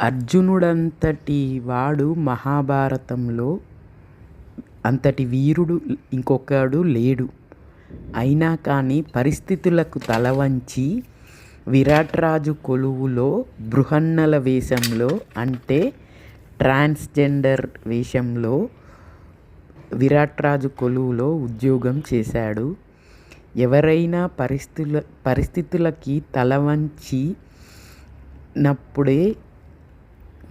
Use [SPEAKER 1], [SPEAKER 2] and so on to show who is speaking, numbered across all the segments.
[SPEAKER 1] అర్జునుడంతటి వాడు మహాభారతంలో అంతటి వీరుడు ఇంకొకడు లేడు. అయినా కానీ పరిస్థితులకు తలవంచి విరాట్రాజు కొలువులో బృహన్నల వేషంలో అంటే ట్రాన్స్జెండర్ వేషంలో విరాట్ రాజు కొలువులో ఉద్యోగం చేశాడు. ఎవరైనా పరిస్థితుల పరిస్థితులకి తలవంచినప్పుడే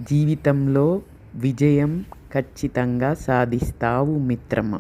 [SPEAKER 1] జీవితంలో విజయం ఖచ్చితంగా సాధిస్తావు మిత్రమా?